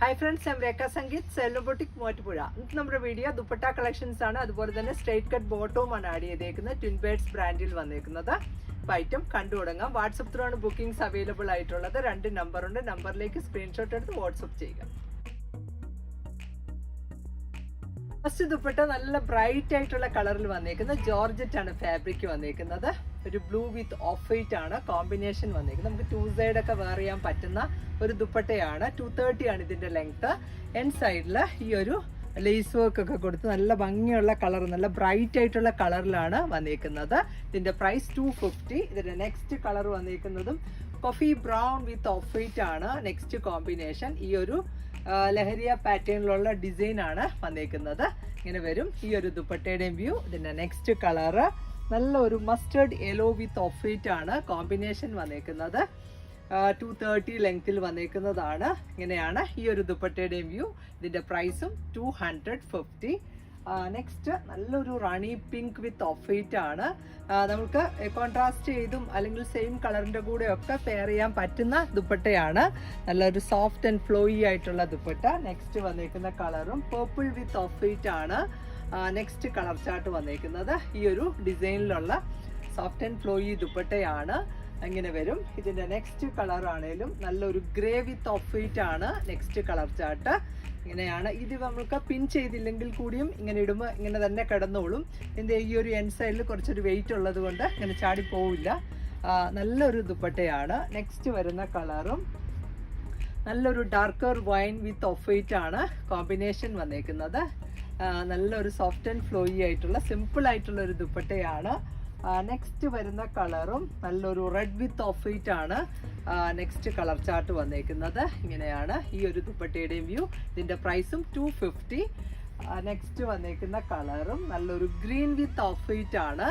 Hi friends ഞാൻ രേഖ സംഗീത് സെലോബോട്ടിക് മോറ്റുപുഴ ഇന്നത്തെ നമ്മുടെ വീഡിയോ ദുപ്പട്ട കളക്ഷൻസ് ആണ്. അതുപോലെ തന്നെ സ്ട്രേറ്റ് കട്ട് ബോട്ടവുമാണ് ആഡ് ചെയ്തേക്കുന്നത്. ട്വിൻ ബേഡ്സ് ബ്രാൻഡിൽ വന്നേക്കുന്നത്. അപ്പോൾ ഐറ്റം കണ്ടു തുടങ്ങാം. വാട്സപ്പ് ത്രൂ ആണ് ബുക്കിംഗ്സ് അവൈലബിൾ ആയിട്ടുള്ളത്. രണ്ട് നമ്പറുണ്ട് നമ്പറിലേക്ക് സ്ക്രീൻഷോട്ട് എടുത്ത് വാട്സപ്പ് ചെയ്യുക. ഫസ്റ്റ് ദുപ്പട്ട നല്ല ബ്രൈറ്റ് ആയിട്ടുള്ള കളറിൽ വന്നേക്കുന്നത്. ജോർജറ്റ് ആണ് ഫാബ്രിക് വന്നേക്കുന്നത്. ഒരു ബ്ലൂ വിത്ത് ഓഫ് വൈറ്റ് ആണ് കോമ്പിനേഷൻ വന്നിരിക്കുന്നത്. നമുക്ക് ടു സൈഡ് ഒക്കെ വെയർ ചെയ്യാൻ പറ്റുന്ന ഒരു ദുപ്പട്ടയാണ്. ടു തേർട്ടി ആണ് ഇതിന്റെ ലെങ്ത് എൻ സൈഡിൽ ഈ ഒരു ലേസ് വർക്ക് ഒക്കെ കൊടുത്ത് നല്ല ഭംഗിയുള്ള കളർ നല്ല ബ്രൈറ്റ് ആയിട്ടുള്ള കളറിലാണ് വന്നിരിക്കുന്നത്. ഇതിന്റെ പ്രൈസ് ടു ഫിഫ്റ്റി ഇതിന്റെ next colour വന്നിരിക്കുന്നതും coffee brown with off white ആണ് നെക്സ്റ്റ് കോമ്പിനേഷൻ ഈ ഒരു ലഹരിയ പാറ്റേണിലുള്ള ഡിസൈൻ ആണ് വന്നിരിക്കുന്നത്. ഇങ്ങനെ വരും ഈ ഒരു ദുപ്പട്ടയുടെയും വ്യൂ ഇതിന്റെ നെക്സ്റ്റ് കളറ് നല്ല ഒരു mustard yellow with off white ആണ് കോമ്പിനേഷൻ വന്നേക്കുന്നത് ടു തേർട്ടി ലെങ്ത്തിൽ വന്നേക്കുന്നതാണ്. ഇങ്ങനെയാണ് ഈ ഒരു ദുപ്പട്ടയുടെയും വ്യൂ ഇതിന്റെ പ്രൈസും ടു ഹൺഡ്രഡ് ഫിഫ്റ്റി നെക്സ്റ്റ് നല്ലൊരു rani pink with off white ആണ് നമുക്ക് കോൺട്രാസ്റ്റ് ചെയ്തും അല്ലെങ്കിൽ സെയിം കളറിന്റെ കൂടെ ഒക്കെ പെയർ ചെയ്യാൻ പറ്റുന്ന ദുപ്പട്ടയാണ്. നല്ലൊരു സോഫ്റ്റ് ആൻഡ് ഫ്ലോയി ആയിട്ടുള്ള ദുപ്പട്ട. നെക്സ്റ്റ് വന്നേക്കുന്ന കളറും പേർപ്പിൾ വിത്ത് ഓഫ് വൈറ്റ് ആണ്. നെക്സ്റ്റ് കളർ ചാർട്ട് വന്നേക്കുന്നത് ഈ ഒരു ഡിസൈനിലുള്ള സോഫ്റ്റ് ആൻഡ് ഫ്ലോയി ദുപ്പട്ടയാണ്. അങ്ങനെ വരും. ഇതിന്റെ നെക്സ്റ്റ് കളർ ആണേലും നല്ലൊരു ഗ്രേ വിത്ത് ഓഫ് വൈറ്റ് ആണ് നെക്സ്റ്റ് കളർ ചാർട്ട് ഇങ്ങനെയാണ്. ഇത് നമുക്ക് പിൻ ചെയ്തില്ലെങ്കിൽ കൂടിയും ഇങ്ങനെ ഇടുമ്പോൾ ഇങ്ങനെ തന്നെ കിടന്നോളും. ഇതിന്റെ ഈ ഒരു എൻ സൈഡിൽ കുറച്ചൊരു വെയിറ്റ് ഉള്ളത് കൊണ്ട് ഇങ്ങനെ ചാടി പോവില്ല. നല്ലൊരു ദുപ്പട്ടയാണ്. നെക്സ്റ്റ് വരുന്ന കളറും നല്ലൊരു darker wine with off white ആണ്. കോമ്പിനേഷൻ വന്നേക്കുന്നത്. നല്ലൊരു സോഫ്റ്റ് ആൻഡ് ഫ്ലോയി ആയിട്ടുള്ള സിമ്പിൾ ആയിട്ടുള്ള ഒരു ദുപ്പട്ടയാണ്. നെക്സ്റ്റ് വരുന്ന കളറും നല്ലൊരു റെഡ് വിത്ത് ഓഫ് വൈറ്റ് ആണ് നെക്സ്റ്റ് കളർ ചാർട്ട് വന്നേക്കുന്നത്. ഇങ്ങനെയാണ് ഈ ഒരു ദുപ്പട്ടയുടെയും വ്യൂ ഇതിന്റെ പ്രൈസും ടു ഫിഫ്റ്റി നെക്സ്റ്റ് വന്നേക്കുന്ന കളറും നല്ലൊരു ഗ്രീൻ വിത്ത് ഓഫ് വൈറ്റ് ആണ്.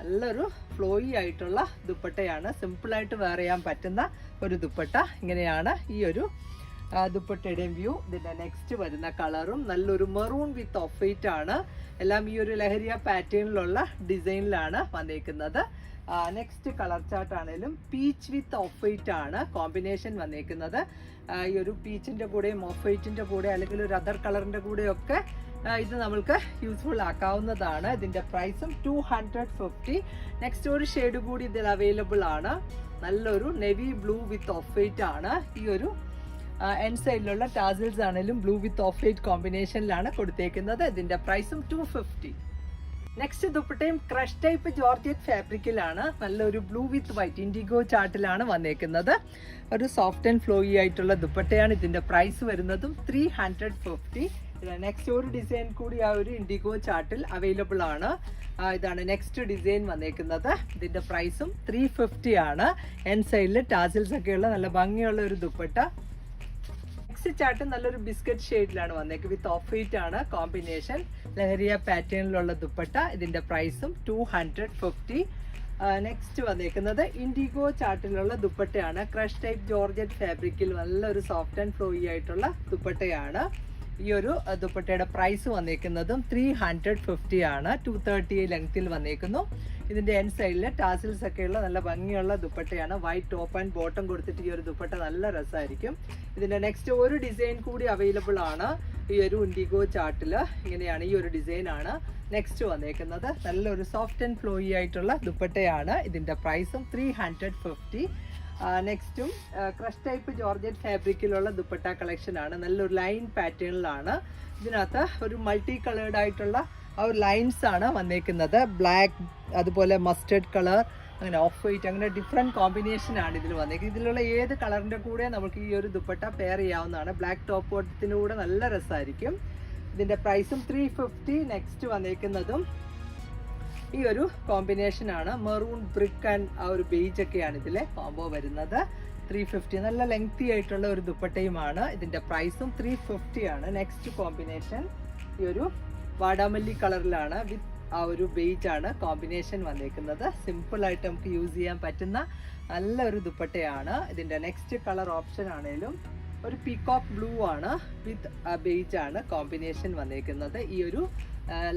നല്ലൊരു ഫ്ലോയി ആയിട്ടുള്ള ദുപ്പട്ടയാണ്. സിമ്പിളായിട്ട് വെയർ ചെയ്യാൻ പറ്റുന്ന ഒരു ദുപ്പട്ട. ഇങ്ങനെയാണ് ഈ ഒരു ദുപ്പട്ടയുടെയും വ്യൂ ഇതിന്റെ നെക്സ്റ്റ് വരുന്ന കളറും നല്ലൊരു മെറൂൺ വിത്ത് ഓഫ് വൈറ്റ് ആണ്. എല്ലാം ഈ ഒരു ലഹരിയ പാറ്റേണിലുള്ള ഡിസൈനിലാണ് വന്നേക്കുന്നത്. നെക്സ്റ്റ് കളർ ചാർട്ട് ആണെങ്കിലും പീച്ച് വിത്ത് ഓഫ് വൈറ്റ് ആണ് കോമ്പിനേഷൻ വന്നേക്കുന്നത്. ഈ ഒരു പീച്ചിന്റെ കൂടെയും ഓഫ് വൈറ്റിന്റെ കൂടെ അല്ലെങ്കിൽ ഒരു അതർ കളറിന്റെ കൂടെയൊക്കെ ഇത് നമ്മൾക്ക് യൂസ്ഫുൾ ആക്കാവുന്നതാണ്. ഇതിന്റെ പ്രൈസും ടു ഹൺഡ്രഡ് ഫിഫ്റ്റി നെക്സ്റ്റ് ഒരു ഷെയ്ഡ് കൂടി ഇതിൽ അവൈലബിൾ ആണ്. നല്ലൊരു navy blue with off white ആണ്. ഈ ഒരു എൻ സൈഡിലുള്ള ടാസിൽസ് ആണെങ്കിലും ബ്ലൂ വിത്ത് ഓഫ് ലൈറ്റ് കോമ്പിനേഷനിലാണ് കൊടുത്തേക്കുന്നത്. ഇതിന്റെ പ്രൈസും ടു ഫിഫ്റ്റി നെക്സ്റ്റ് ദുപ്പട്ടയും ക്രഷ് ടൈപ്പ് ജോർജറ്റ് ഫാബ്രിക്കിലാണ് നല്ലൊരു ബ്ലൂ വിത്ത് വൈറ്റ് ഇൻഡിഗോ ചാർട്ടിലാണ് വന്നേക്കുന്നത്. ഒരു സോഫ്റ്റ് ആൻഡ് ഫ്ലോയി ആയിട്ടുള്ള ദുപ്പട്ടയാണ് ഇതിന്റെ പ്രൈസ് വരുന്നതും ത്രീ ഹൺഡ്രഡ് ഫിഫ്റ്റി നെക്സ്റ്റ് ഒരു ഡിസൈൻ കൂടി ആ ഒരു ഇൻഡിഗോ ചാർട്ടിൽ അവൈലബിൾ ആണ്. ഇതാണ് നെക്സ്റ്റ് ഡിസൈൻ വന്നേക്കുന്നത്. ഇതിന്റെ പ്രൈസും ത്രീ ഫിഫ്റ്റി ആണ്. എൻ സൈഡിൽ ടാസിൽസ് ഒക്കെയുള്ള നല്ല ഭംഗിയുള്ള ഒരു ദുപ്പട്ട. നെക്സ്റ്റ് ചാർട്ട് നല്ലൊരു ബിസ്ക്കറ്റ് ഷെയ്ഡിലാണ് വന്നേക്ക് വിത്ത് ഓഫ് വൈറ്റ് ആണ് കോമ്പിനേഷൻ. ലഹരിയ പാറ്റേണിലുള്ള ദുപ്പട്ട ഇതിന്റെ പ്രൈസും ടു ഹൺഡ്രഡ് ഫിഫ്റ്റി നെക്സ്റ്റ് വന്നേക്കുന്നത് ഇൻഡിഗോ ചാർട്ടിലുള്ള ദുപ്പട്ടയാണ്. ക്രഷ് ടൈപ്പ് ജോർജറ്റ് ഫാബ്രിക്കിൽ നല്ലൊരു സോഫ്റ്റ് ആൻഡ് ഫ്ലോയി ആയിട്ടുള്ള ദുപ്പട്ടയാണ്. ഈ ഒരു ദുപ്പട്ടയുടെ പ്രൈസ് വന്നേക്കുന്നതും ത്രീ ഹൺഡ്രഡ് ഫിഫ്റ്റി ആണ്. ടു തേർട്ടി ലെങ്ത്തിൽ വന്നേക്കുന്നു. ഇതിന്റെ എൻ സൈഡിൽ ടാസിൽസ് ഒക്കെയുള്ള നല്ല ഭംഗിയുള്ള ദുപ്പട്ടയാണ്. വൈറ്റ് ടോപ്പ് ആൻഡ് ബോട്ടം കൊടുത്തിട്ട് ഈ ഒരു ദുപ്പട്ട നല്ല രസമായിരിക്കും ഇതിന്റെ നെക്സ്റ്റ് ഒരു ഡിസൈൻ കൂടി അവൈലബിൾ ആണ്. ഈ ഒരു ഇൻഡിഗോ ചാർട്ടിൽ ഇങ്ങനെയാണ് ഈ ഒരു ഡിസൈൻ ആണ് നെക്സ്റ്റ് വന്നേക്കുന്നത്. നല്ലൊരു സോഫ്റ്റ് ആൻഡ് ഫ്ലോയി ആയിട്ടുള്ള ദുപ്പട്ടയാണ്. ഇതിന്റെ പ്രൈസും ത്രീ ഹൺഡ്രഡ് ഫിഫ്റ്റി നെക്സ്റ്റും ക്രഷ് ടൈപ്പ് ജോർജറ്റ് ഫാബ്രിക്കിലുള്ള ദുപ്പട്ട ആണ്. നല്ലൊരു ലൈൻ പാറ്റേണിലാണ്. ഇതിനകത്ത് ഒരു മൾട്ടി കളേർഡ് ആയിട്ടുള്ള ആ ഒരു ലൈൻസ് ആണ് വന്നേക്കുന്നത്. ബ്ലാക്ക് അതുപോലെ മസ്റ്റേർഡ് കളർ അങ്ങനെ ഓഫ് വൈറ്റ് അങ്ങനെ ഡിഫറെന്റ് കോമ്പിനേഷൻ ആണ് ഇതിൽ വന്നേക്കുന്നത്. ഇതിലുള്ള ഏത് കളറിന്റെ കൂടെ നമുക്ക് ഈ ഒരു ദുപ്പട്ട പെയർ ചെയ്യാവുന്നതാണ്. ബ്ലാക്ക് ടോപ്പ് ബോട്ടത്തിന്റെ കൂടെ നല്ല രസമായിരിക്കും. ഇതിന്റെ പ്രൈസും ത്രീ ഫിഫ്റ്റി നെക്സ്റ്റ് വന്നേക്കുന്നതും ഈ ഒരു കോമ്പിനേഷൻ ആണ്. മെറൂൺ ബ്രിക്ക് ആൻഡ് ആ ഒരു ബേജ് ഒക്കെയാണ് ഇതിലെ കോംബോ വരുന്നത്. ത്രീ ഫിഫ്റ്റി നല്ല ലെങ്തി ആയിട്ടുള്ള ഒരു ദുപ്പട്ടയുമാണ് ഇതിന്റെ പ്രൈസും ത്രീ ഫിഫ്റ്റി ആണ്. നെക്സ്റ്റ് കോമ്പിനേഷൻ ഈ ഒരു വാടാമല്ലി കളറിലാണ് വിത്ത് ആ ഒരു ബേജ് ആണ് കോമ്പിനേഷൻ വന്നേക്കുന്നത്. സിമ്പിൾ ആയിട്ട് നമുക്ക് യൂസ് ചെയ്യാൻ പറ്റുന്ന നല്ല ഒരു ദുപ്പട്ടയാണ്. ഇതിന്റെ നെക്സ്റ്റ് കളർ ഓപ്ഷൻ ആണേലും ഒരു പീകോക്ക് ബ്ലൂ ആണ് വിത്ത് ബേജ് ആണ് കോമ്പിനേഷൻ വന്നേക്കുന്നത്. ഈ ഒരു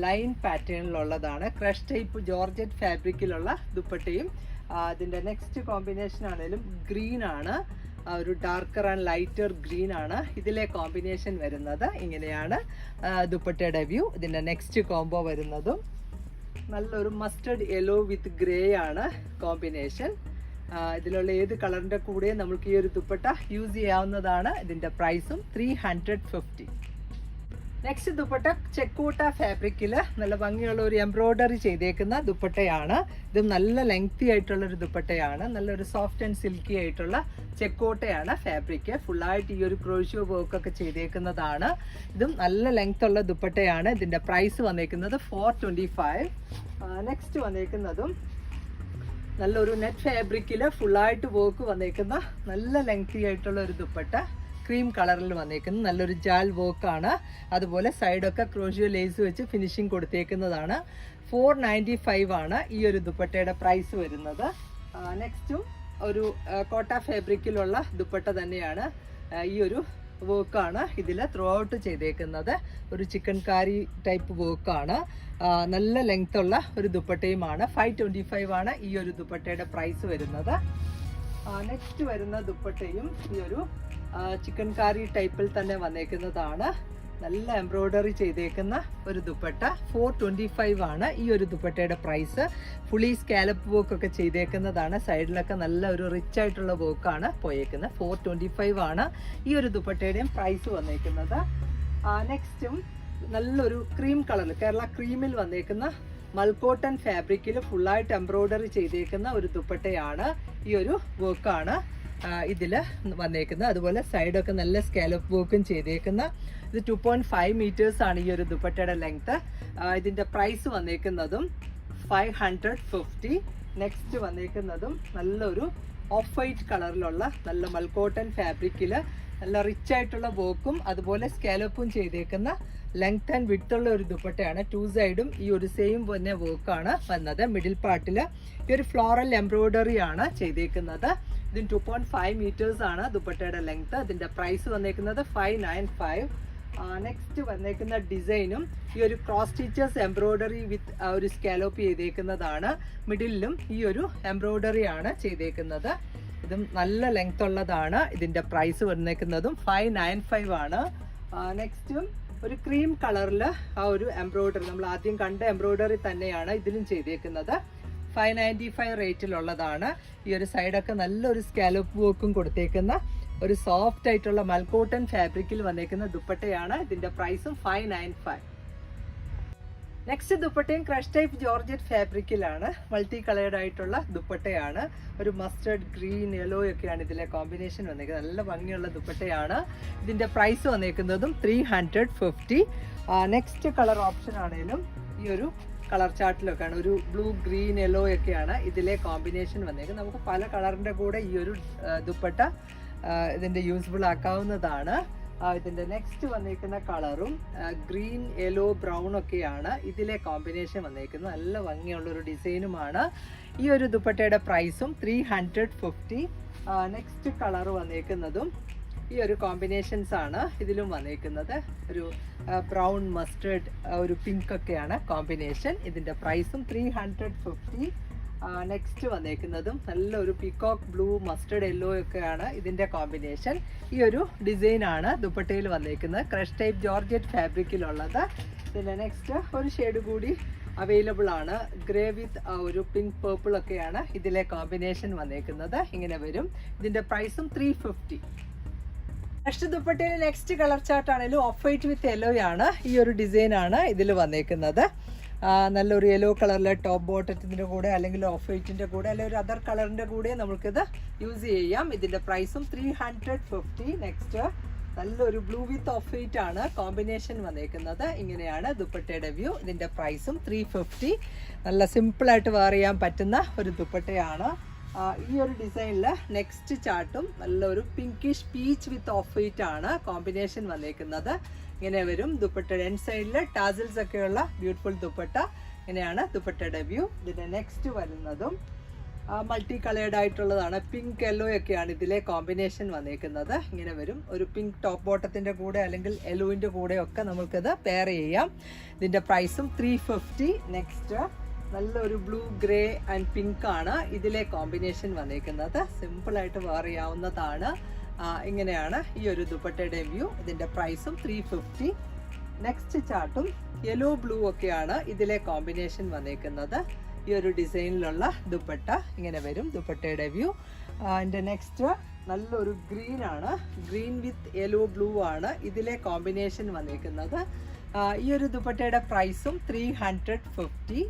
ലൈൻ പാറ്റേണിലുള്ളതാണ് ക്രഷ് ടൈപ്പ് ജോർജറ്റ് ഫാബ്രിക്കിലുള്ള ദുപ്പട്ടയും. അതിന്റെ നെക്സ്റ്റ് കോമ്പിനേഷൻ ആണെങ്കിലും ഗ്രീൻ ആണ്. ഒരു ഡാർക്കർ ആൻഡ് ലൈറ്റർ ഗ്രീൻ ആണ് ഇതിലെ കോമ്പിനേഷൻ വരുന്നത്. ഇങ്ങനെയാണ് ദുപ്പട്ടയുടെ വ്യൂ ഇതിന്റെ നെക്സ്റ്റ് കോംബോ വരുന്നതും. നല്ലൊരു മസ്റ്റർഡ് യെല്ലോ വിത്ത് ഗ്രേ ആണ് കോമ്പിനേഷൻ ഇതിലുള്ള ഏത് കളറിന്റെ കൂടെയും നമുക്ക് ഈ ഒരു ദുപ്പട്ട യൂസ് ചെയ്യാവുന്നതാണ്. ഇതിന്റെ പ്രൈസും three hundred fifty next dupatta ചെക്കൂട്ട ഫാബ്രിക്കിൽ നല്ല ഭംഗിയുള്ള ഒരു എംബ്രോയ്ഡറി ചെയ്തേക്കുന്ന ദുപ്പട്ടയാണ്. ഇത് നല്ല ലെങ്തി ആയിട്ടുള്ള ഒരു ദുപ്പട്ടയാണ്. നല്ലൊരു സോഫ്റ്റ് ആൻഡ് സിൽക്കി ആയിട്ടുള്ള ചെക്കോട്ടയാണ് ഫാബ്രിക്ക്. ഫുള്ളായിട്ട് ഈ ഒരു ക്രോഷ്യോ വർക്ക് ഒക്കെ ചെയ്തേക്കുന്നതാണ്. ഇതും നല്ല ലെങ്ത് ഉള്ള ദുപ്പട്ടയാണ്. ഇതിന്റെ പ്രൈസ് വന്നേക്കുന്നത് ഫോർ ട്വന്റി ഫൈവ് നെക്സ്റ്റ് വന്നേക്കുന്നതും നല്ലൊരു നെറ്റ് ഫാബ്രിക്കിൽ ഫുള്ളായിട്ട് വർക്ക് വന്നേക്കുന്ന നല്ല ലെങ്തി ആയിട്ടുള്ള ഒരു ദുപ്പട്ട. ക്രീം കളറിൽ വന്നേക്കുന്ന നല്ലൊരു ജാൽ വർക്കാണ് അതുപോലെ സൈഡൊക്കെ ക്രോഷിയോ ലേസ് വെച്ച് ഫിനിഷിങ് കൊടുത്തേക്കുന്നതാണ്. ഫോർ നയന്റി ഫൈവ് ആണ് ഈ ഒരു ദുപ്പട്ടയുടെ പ്രൈസ് വരുന്നത്. നെക്സ്റ്റും ഒരു കോട്ട ഫാബ്രിക്കിലുള്ള ദുപ്പട്ട തന്നെയാണ് ഈ ഒരു വർക്കാണ് ഇതിൽ ത്രൂ ഔട്ട് ചെയ്തേക്കുന്നത്. ഒരു ചിക്കൻ കാരി ടൈപ്പ് വർക്കാണ് നല്ല ലെങ്ത് ഉള്ള ഒരു ദുപ്പട്ടയുമാണ്. ഫൈവ് ട്വന്റി ഫൈവ് ആണ് ഈ ഒരു ദുപ്പട്ടയുടെ പ്രൈസ് വരുന്നത്. നെക്സ്റ്റ് വരുന്ന ദുപ്പട്ടയും ഈ ഒരു ചിക്കൻ കാരി ടൈപ്പിൽ തന്നെ വന്നേക്കുന്നതാണ്. നല്ല എംബ്രോയ്ഡറി ചെയ്തേക്കുന്ന ഒരു ദുപ്പട്ട. ഫോർ ട്വന്റി ഫൈവ് ആണ് ഈ ഒരു ദുപ്പട്ടയുടെ പ്രൈസ് ഫുള്ളി സ്കാലപ്പ് വർക്ക് ഒക്കെ ചെയ്തേക്കുന്നതാണ്. സൈഡിലൊക്കെ നല്ല ഒരു റിച്ച് ആയിട്ടുള്ള വർക്കാണ് പോയേക്കുന്നത്. ഫോർ ട്വന്റി ഫൈവ് ആണ് ഈ ഒരു ദുപ്പട്ടയുടെയും പ്രൈസ് വന്നേക്കുന്നത്. നെക്സ്റ്റും നല്ലൊരു ക്രീം കളറിൽ കേരള ക്രീമിൽ വന്നേക്കുന്ന മൽക്കോട്ടൺ ഫാബ്രിക്കിൽ ഫുള്ളായിട്ട് എംബ്രോയ്ഡറി ചെയ്തേക്കുന്ന ഒരു ദുപ്പട്ടയാണ് ഈ ഒരു വർക്കാണ് ഇതിൽ വന്നേക്കുന്നത് അതുപോലെ സൈഡൊക്കെ നല്ല സ്കാലപ്പ് വർക്കും ചെയ്തേക്കുന്ന. ഇത് ടു പോയിന്റ് ഫൈവ് മീറ്റേഴ്സ് ആണ് ഈ ഒരു ദുപ്പട്ടയുടെ ലെങ്ത്ത് ഇതിന്റെ പ്രൈസ് വന്നേക്കുന്നതും ഫൈവ് ഹൺഡ്രഡ് ഫിഫ്റ്റി നെക്സ്റ്റ് വന്നേക്കുന്നതും നല്ലൊരു ഓഫ് വൈറ്റ് കളറിലുള്ള നല്ല മൽക്കോട്ടൺ ഫാബ്രിക്കിൽ നല്ല റിച്ച് ആയിട്ടുള്ള വർക്കും അതുപോലെ സ്കാലപ്പും ചെയ്തേക്കുന്ന ലെങ്ത് ആൻഡ് വിഡ്ത്ത് ഉള്ള ഒരു ദുപ്പട്ടയാണ്. ടു സൈഡും ഈ ഒരു സെയിം തന്നെ വർക്കാണ് വന്നത്. മിഡിൽ പാർട്ടിൽ ഈ ഒരു ഫ്ലോറൽ എംബ്രോയ്ഡറി ആണ് ചെയ്തേക്കുന്നത്. ഇതിന് ടു പോയിന്റ് ഫൈവ് മീറ്റേഴ്സ് ആണ് ദുപ്പട്ടയുടെ ലെങ്ത് ഇതിന്റെ പ്രൈസ് വന്നേക്കുന്നത് ഫൈവ് നയൻ ഫൈവ് നെക്സ്റ്റ് വന്നേക്കുന്ന ഡിസൈനും ഈ ഒരു ക്രോസ് സ്റ്റിച്ചേഴ്സ് എംബ്രോയ്ഡറി വിത്ത് ഒരു സ്കാലോപ്പ് ചെയ്തേക്കുന്നതാണ്. മിഡിലും ഈ ഒരു എംബ്രോയ്ഡറി ആണ് ചെയ്തേക്കുന്നത്. ഇതും നല്ല ലെങ്ത് ഉള്ളതാണ്. ഇതിന്റെ പ്രൈസ് വന്നേക്കുന്നതും ഫൈവ് നയൻ ഫൈവ് ആണ്. നെക്സ്റ്റും ഒരു ക്രീം കളറിൽ ആ ഒരു എംബ്രോയ്ഡറി നമ്മൾ ആദ്യം കണ്ട എംബ്രോയ്ഡറി തന്നെയാണ് ഇതിലും ചെയ്തേക്കുന്നത്. ഫൈവ് നയന്റി ഫൈവ് റേറ്റിലുള്ളതാണ്. ഈ ഒരു സൈഡൊക്കെ നല്ലൊരു സ്കാലപ്പ് വർക്കും കൊടുത്തേക്കുന്ന ഒരു സോഫ്റ്റ് ആയിട്ടുള്ള മൽക്കോട്ടൺ ഫാബ്രിക്കിൽ വന്നേക്കുന്ന ദുപ്പട്ടയാണ്. ഇതിന്റെ പ്രൈസും ഫൈവ് നയൻ ഫൈവ്. നെക്സ്റ്റ് ദുപ്പട്ടയും ക്രഷ് ടൈപ്പ് ജോർജറ്റ് ഫാബ്രിക്കിലാണ് മൾട്ടി കളേർഡ് ആയിട്ടുള്ള ദുപ്പട്ടയാണ്. ഒരു മസ്റ്റർഡ് ഗ്രീൻ യെല്ലോ ഒക്കെയാണ് ഇതിലെ കോമ്പിനേഷൻ വന്നേക്കുന്നത്. നല്ല ഭംഗിയുള്ള ദുപ്പട്ടയാണ്. ഇതിന്റെ price വന്നേക്കുന്നതും three hundred fifty next colour option ആണെങ്കിലും ഈ ഒരു കളർ ചാർട്ടിലൊക്കെയാണ്. ഒരു ബ്ലൂ ഗ്രീൻ യെല്ലോ ഒക്കെയാണ് ഇതിലെ കോമ്പിനേഷൻ വന്നേക്കുന്നത്. നമുക്ക് പല കളറിന്റെ കൂടെ ഈ ഒരു ദുപ്പട്ട ഇതിന്റെ യൂസ്ഫുൾ ആക്കാവുന്നതാണ്. ഇതിന്റെ നെക്സ്റ്റ് വന്നേക്കുന്ന കളറും ഗ്രീൻ യെല്ലോ ബ്രൗൺ ഒക്കെയാണ് ഇതിലെ കോമ്പിനേഷൻ വന്നേക്കുന്നത്. നല്ല ഭംഗിയുള്ള ഒരു ഡിസൈനുമാണ്. ഈ ഒരു ദുപ്പട്ടയുടെ പ്രൈസും three hundred fifty. Next colour വന്നേക്കുന്നതും ഈ ഒരു കോമ്പിനേഷൻസ് ആണ് ഇതിലും വന്നേക്കുന്നത്. ഒരു ബ്രൗൺ മസ്റ്റേർഡ് ഒരു പിങ്ക് ഒക്കെയാണ് കോമ്പിനേഷൻ ഇതിന്റെ പ്രൈസും ത്രീ ഹൺഡ്രഡ് ഫിഫ്റ്റി നെക്സ്റ്റ് വന്നേക്കുന്നതും നല്ലൊരു പീകോക്ക് ബ്ലൂ മസ്റ്റേർഡ് യെല്ലോ ഒക്കെയാണ് ഇതിന്റെ കോമ്പിനേഷൻ ഈ ഒരു ഡിസൈൻ ആണ് ദുപ്പട്ടയിൽ വന്നേക്കുന്നത്. ക്രഷ് ടൈപ്പ് ജോർജറ്റ് ഫാബ്രിക്കിലുള്ളത് പിന്നെ നെക്സ്റ്റ് ഒരു ഷെയ്ഡ് കൂടി അവൈലബിൾ ആണ്. ഗ്രേ വിത്ത് ഒരു പിങ്ക് പേർപ്പിൾ ഒക്കെയാണ് ഇതിലെ കോമ്പിനേഷൻ വന്നേക്കുന്നത്. ഇങ്ങനെ വരും. ഇതിന്റെ പ്രൈസും ത്രീ ഫിഫ്റ്റി നെക്സ്റ്റ് ദുപ്പട്ടയിൽ നെക്സ്റ്റ് കളർ ചാർട്ടാണെങ്കിലും ഓഫ് വൈറ്റ് വിത്ത് യെല്ലോ ആണ്. ഈ ഒരു ഡിസൈൻ ആണ് ഇതിൽ വന്നേക്കുന്നത്. നല്ലൊരു യെല്ലോ കളറിലെ ടോപ്പ് ബോട്ടത്തിന്റെ കൂടെ അല്ലെങ്കിൽ ഓഫ് വൈറ്റിന്റെ കൂടെ അല്ലെങ്കിൽ ഒരു അതർ കളറിന്റെ കൂടെ നമുക്കിത് യൂസ് ചെയ്യാം. ഇതിന്റെ പ്രൈസും ത്രീ ഹൺഡ്രഡ് ഫിഫ്റ്റി നെക്സ്റ്റ് നല്ലൊരു ബ്ലൂ വിത്ത് ഓഫ് വൈറ്റ് ആണ് കോമ്പിനേഷൻ വന്നേക്കുന്നത്. ഇങ്ങനെയാണ് ദുപ്പട്ടയുടെ വ്യൂ ഇതിന്റെ പ്രൈസും ത്രീ ഫിഫ്റ്റി നല്ല സിമ്പിളായിട്ട് വെയർ ചെയ്യാൻ പറ്റുന്ന ഒരു ദുപ്പട്ടയാണ്. ഈ ഒരു ഡിസൈനിൽ നെക്സ്റ്റ് ചാട്ടും നല്ലൊരു pinkish peach with off white ആണ് കോമ്പിനേഷൻ വന്നേക്കുന്നത്. ഇങ്ങനെ വരും. ദുപ്പട്ട എൻ സൈഡിൽ ടാസിൽസ് ഒക്കെയുള്ള ബ്യൂട്ടിഫുൾ ദുപ്പട്ട. ഇങ്ങനെയാണ് ദുപ്പട്ടയുടെ വ്യൂ ഇതിന്റെ നെക്സ്റ്റ് വരുന്നതും മൾട്ടി കളേർഡ് ആയിട്ടുള്ളതാണ്. പിങ്ക് യെല്ലോ ഒക്കെയാണ് ഇതിലെ കോമ്പിനേഷൻ വന്നേക്കുന്നത്. ഇങ്ങനെ വരും. ഒരു പിങ്ക് ടോപ്പ് ബോട്ടത്തിന്റെ കൂടെ അല്ലെങ്കിൽ യെല്ലോവിന്റെ കൂടെ ഒക്കെ നമുക്കിത് പെയർ ചെയ്യാം. ഇതിന്റെ പ്രൈസും ത്രീ ഫിഫ്റ്റി നെക്സ്റ്റ് നല്ലൊരു ബ്ലൂ ഗ്രേ ആൻഡ് പിങ്ക് ആണ് ഇതിലെ കോമ്പിനേഷൻ വന്നിരിക്കുന്നത് വെയർ ചെയ്യാവുന്നതാണ്. ഇങ്ങനെയാണ് ഈ ഒരു ദുപ്പട്ടയുടെ വ്യൂ ഇതിന്റെ പ്രൈസും ത്രീ ഫിഫ്റ്റി നെക്സ്റ്റ് ചാർട്ടും യെല്ലോ ബ്ലൂ ഒക്കെയാണ് ഇതിലെ കോമ്പിനേഷൻ വന്നിരിക്കുന്നത് ഈ ഒരു ഡിസൈനിലുള്ള ദുപ്പട്ട ഇങ്ങനെ വരും ദുപ്പട്ടയുടെ വ്യൂ അതിന്റെ നെക്സ്റ്റ് നല്ലൊരു ഗ്രീൻ ആണ്. ഗ്രീൻ വിത്ത് യെല്ലോ ബ്ലൂ ആണ് ഇതിലെ കോമ്പിനേഷൻ വന്നിരിക്കുന്നത് ഈ ഒരു ദുപ്പട്ടയുടെ പ്രൈസും ത്രീ ഹൺഡ്രഡ് ഫിഫ്റ്റി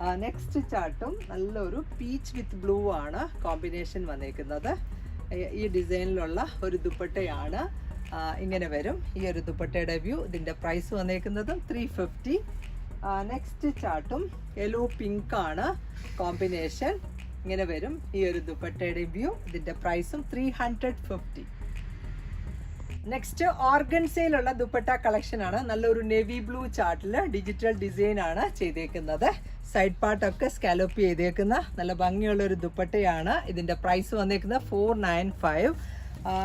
നെക്സ്റ്റ് ചാർട്ടും നല്ലൊരു പീച്ച് വിത്ത് ബ്ലൂ ആണ് കോമ്പിനേഷൻ വന്നേക്കുന്നത്. ഈ- ഡിസൈനിലുള്ള ഒരു ദുപ്പട്ടയാണ്. ഇങ്ങനെ വരും. ഈ ഒരു ദുപ്പട്ടയുടെ വ്യൂ ഇതിന്റെ പ്രൈസ് വന്നേക്കുന്നത് ത്രീ ഫിഫ്റ്റി നെക്സ്റ്റ് ചാർട്ടും യെല്ലോ പിങ്ക് ആണ് കോമ്പിനേഷൻ ഇങ്ങനെ വരും. ഈ ഒരു ദുപ്പട്ടയുടെ വ്യൂ ഇതിന്റെ പ്രൈസും ത്രീ ഹൺഡ്രഡ് ഫിഫ്റ്റി നെക്സ്റ്റ് ഓർഗൻസയിലുള്ള ദുപ്പട്ട കളക്ഷൻ ആണ്. നല്ലൊരു നെവി ബ്ലൂ ചാർട്ടിൽ ഡിജിറ്റൽ ഡിസൈൻ ആണ് ചെയ്തേക്കുന്നത്. സൈഡ് പാർട്ടൊക്കെ സ്കാലോപ്പ് ചെയ്തേക്കുന്ന നല്ല ഭംഗിയുള്ള ഒരു ദുപ്പട്ടയാണ് ഇതിന്റെ പ്രൈസ് വന്നേക്കുന്നത് ഫോർ നയൻ ഫൈവ്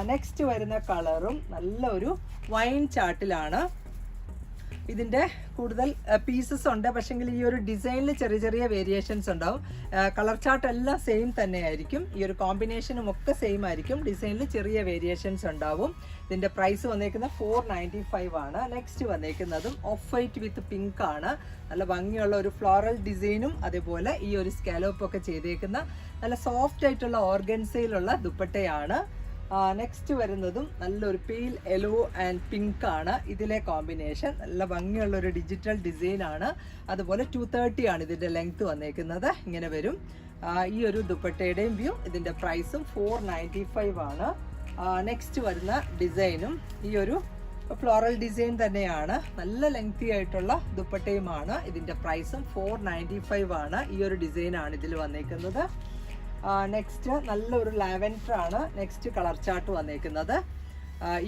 നെക്സ്റ്റ് വരുന്ന കളറും നല്ലൊരു വൈൻ ചാർട്ടിലാണ് ഇതിന്റെ കൂടുതൽ പീസസ് ഉണ്ട്. പക്ഷെങ്കിൽ ഈ ഒരു ഡിസൈനിൽ ചെറിയ ചെറിയ വേരിയേഷൻസ് ഉണ്ടാവും. കളർ ചാർട്ട് എല്ലാം സെയിം തന്നെ ആയിരിക്കും ഈ ഒരു കോമ്പിനേഷനും ഒക്കെ സെയിം ആയിരിക്കും. ഡിസൈനിൽ ചെറിയ വേരിയേഷൻസ് ഉണ്ടാവും. ഇതിന്റെ പ്രൈസ് വന്നേക്കുന്നത് ഫോർ നയന്റി ഫൈവ് ആണ്. നെക്സ്റ്റ് വന്നേക്കുന്നതും ഓഫ് വൈറ്റ് വിത്ത് പിങ്ക് ആണ്. നല്ല ഭംഗിയുള്ള ഒരു ഫ്ലോറൽ ഡിസൈനും അതേപോലെ ഈ ഒരു സ്കാലോപ്പ് ഒക്കെ ചെയ്തേക്കുന്ന നല്ല സോഫ്റ്റ് ആയിട്ടുള്ള ഓർഗൻസയിലുള്ള ദുപ്പട്ടയാണ്. നെക്സ്റ്റ് വരുന്നതും നല്ലൊരു പെയിൽ യെല്ലോ ആൻഡ് പിങ്ക് ആണ്. ഇതിലെ കോമ്പിനേഷൻ നല്ല ഭംഗിയുള്ള ഒരു ഡിജിറ്റൽ ഡിസൈൻ ആണ്. അതുപോലെ ടു തേർട്ടി ആണ് ഇതിന്റെ ലെങ്ത് വന്നേക്കുന്നത്. ഇങ്ങനെ വരും. ഈ ഒരു ദുപ്പട്ടയുടെയും വ്യൂ ഇതിന്റെ പ്രൈസും ഫോർ നയന്റി ഫൈവ് ആണ്. നെക്സ്റ്റ് വരുന്ന ഡിസൈനും ഈ ഒരു ഫ്ലോറൽ ഡിസൈൻ തന്നെയാണ്. നല്ല ലെങ്തി ആയിട്ടുള്ള ദുപ്പട്ടയുമാണ്. ഇതിന്റെ പ്രൈസും ഫോർ നയന്റി ഫൈവ് ആണ്. ഈ ഒരു ഡിസൈനാണ് ഇതിൽ വന്നേക്കുന്നത്. നെക്സ്റ്റ് നല്ലൊരു ലാവൻഡർ ആണ്. നെക്സ്റ്റ് കളർ ചാർട്ട് വന്നേക്കുന്നത്.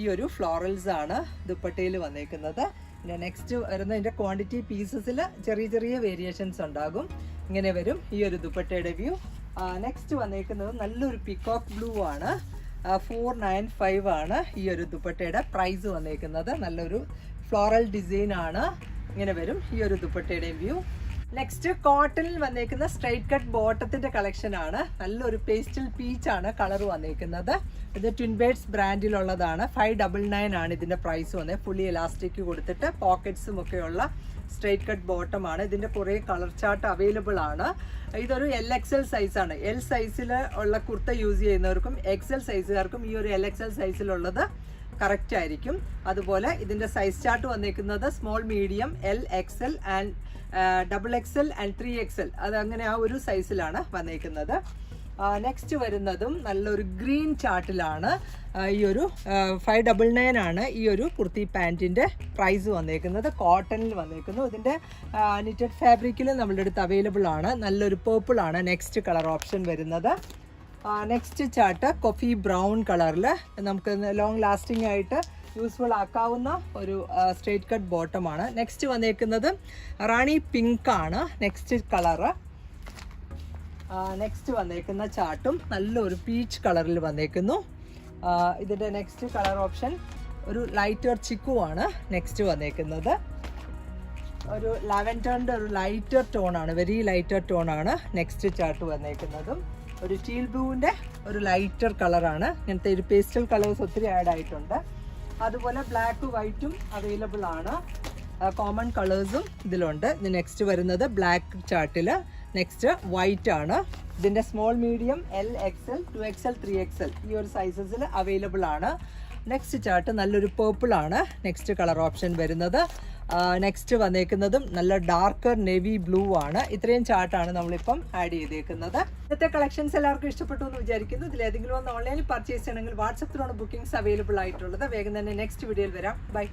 ഈ ഒരു ഫ്ലോറൽസ് ആണ് ദുപ്പട്ടയിൽ വന്നേക്കുന്നത്. പിന്നെ നെക്സ്റ്റ് വരുന്ന ഇതിന്റെ ക്വാണ്ടിറ്റി പീസസിൽ ചെറിയ ചെറിയ വേരിയേഷൻസ് ഉണ്ടാകും. ഇങ്ങനെ വരും ഈ ഒരു ദുപ്പട്ടയുടെ വ്യൂ നെക്സ്റ്റ് വന്നേക്കുന്നത് നല്ലൊരു പിക്കോക്ക് ബ്ലൂ ആണ്. ഫോർ നയൻ ഫൈവ് ആണ് ഈ ഒരു ദുപ്പട്ടയുടെ പ്രൈസ് വന്നേക്കുന്നത്. നല്ലൊരു ഫ്ലോറൽ ഡിസൈൻ ആണ്. ഇങ്ങനെ വരും ഈ ഒരു ദുപ്പട്ടയുടെ വ്യൂ നെക്സ്റ്റ് കോട്ടണിൽ വന്നേക്കുന്ന സ്ട്രൈറ്റ് കട്ട് ബോട്ടത്തിന്റെ കളക്ഷൻ ആണ്. നല്ലൊരു പേസ്റ്റൽ പീച്ച് ആണ് കളർ വന്നേക്കുന്നത്. ഇത് ട്വിൻബേഡ്സ് ബ്രാൻഡിലുള്ളതാണ് ഫൈവ് ഡബിൾ നയൻ ആണ് ഇതിന്റെ പ്രൈസ് വന്നത്. ഫുള്ളി ഇലാസ്റ്റിക് കൊടുത്തിട്ട് പോക്കറ്റ്സും ഒക്കെ ഉള്ള സ്ട്രൈറ്റ് കട്ട് ബോട്ടം ആണ്. ഇതിന്റെ കുറേ കളർ ചാർട്ട് അവൈലബിൾ ആണ്. ഇതൊരു എൽ എക്സ് സൈസ് ആണ്. എൽ സൈസിൽ ഉള്ള കുർത്ത യൂസ് ചെയ്യുന്നവർക്കും എക്സ് എൽ സൈസുകാർക്കും ഈ ഒരു എൽ എക്സ് എൽ സൈസിലുള്ളത് കറക്റ്റ് ആയിരിക്കും. അതുപോലെ ഇതിന്റെ സൈസ് ചാർട്ട് വന്നിരിക്കുന്നത് small medium L X L and double X L and three X L അത് അങ്ങനെ ആ ഒരു സൈസിലാണ് വന്നിരിക്കുന്നത് നെക്സ്റ്റ് വരുന്നതും നല്ലൊരു ഗ്രീൻ ചാർട്ടിലാണ് ഈ ഒരു ഫൈവ് ഡബിൾ നയൻ ആണ് ഈ ഒരു കുർത്തി പാന്റിന്റെ പ്രൈസ് വന്നേക്കുന്നത്. കോട്ടണിൽ വന്നേക്കുന്നു. ഇതിന്റെ നിറ്റഡ് ഫാബ്രിക്കിൽ നമ്മളുടെ അടുത്ത് അവൈലബിൾ ആണ്. നല്ലൊരു പേർപ്പിൾ ആണ്. നെക്സ്റ്റ് കളർ ഓപ്ഷൻ വരുന്നത്. നെക്സ്റ്റ് ചാർട്ട് കൊഫി ബ്രൗൺ കളറിൽ നമുക്ക് ലോങ് ലാസ്റ്റിംഗ് ആയിട്ട് യൂസ്ഫുൾ ആക്കാവുന്ന ഒരു സ്ട്രേറ്റ് കട്ട് ബോട്ടമാണ് നെക്സ്റ്റ് വന്നേക്കുന്നത് റാണി പിങ്ക് ആണ് നെക്സ്റ്റ് കളറ് നെക്സ്റ്റ് വന്നേക്കുന്ന ചാട്ടും നല്ലൊരു പീച്ച് കളറിൽ വന്നേക്കുന്നു. ഇതിന്റെ നെക്സ്റ്റ് കളർ ഓപ്ഷൻ ഒരു ലൈറ്റർ ചിക്കു ആണ് നെക്സ്റ്റ് വന്നേക്കുന്നത്. ഒരു ലാവൻഡറിന്റെ ഒരു ലൈറ്റർ ടോൺ ആണ് വെരി ലൈറ്റർ ടോൺ ആണ് നെക്സ്റ്റ് ചാർട്ട് വന്നേക്കുന്നതും. ഒരു ടീൽ ബ്ലൂവിന്റെ ഒരു ലൈറ്റർ കളറാണ്. ഇങ്ങനത്തെ ഒരു പേസ്റ്റൽ കളേഴ്സ് ഒത്തിരി ആഡ് ആയിട്ടുണ്ട്. അതുപോലെ ബ്ലാക്ക് വൈറ്റും അവൈലബിൾ ആണ്. കോമൺ കളേഴ്സും ഇതിലുണ്ട്. ഇത് നെക്സ്റ്റ് വരുന്നത് ബ്ലാക്ക് ചാർട്ടിൽ നെക്സ്റ്റ് വൈറ്റ് ആണ്. ഇതിന്റെ small medium L X L two X L three X L ഈ ഒരു സൈസസിൽ അവൈലബിൾ ആണ്. നെക്സ്റ്റ് ചാർട്ട് നല്ലൊരു പേർപ്പിൾ ആണ്. നെക്സ്റ്റ് കളർ ഓപ്ഷൻ വരുന്നത്. നെക്സ്റ്റ് വന്നേക്കുന്നതും നല്ല ഡാർക്കർ നെവി ബ്ലൂ ആണ്. ഇത്രയും ചാർട്ടാണ് നമ്മളിപ്പം ആഡ് ചെയ്തേക്കുന്നത്. ഇന്നത്തെ കളക്ഷൻസ് എല്ലാവർക്കും ഇഷ്ടപ്പെട്ടു എന്ന് വിചാരിക്കുന്നു. ഇതിൽ ഏതെങ്കിലും ഒന്ന് ഓൺലൈനിൽ പർച്ചേസ് ചെയ്യണമെങ്കിൽ വാട്സപ്പിലാണ് ബുക്കിംഗ്സ് അവൈലബിൾ ആയിട്ടുള്ളത്. വേഗം തന്നെ നെക്സ്റ്റ് വീഡിയോയിൽ വരാം. ബൈ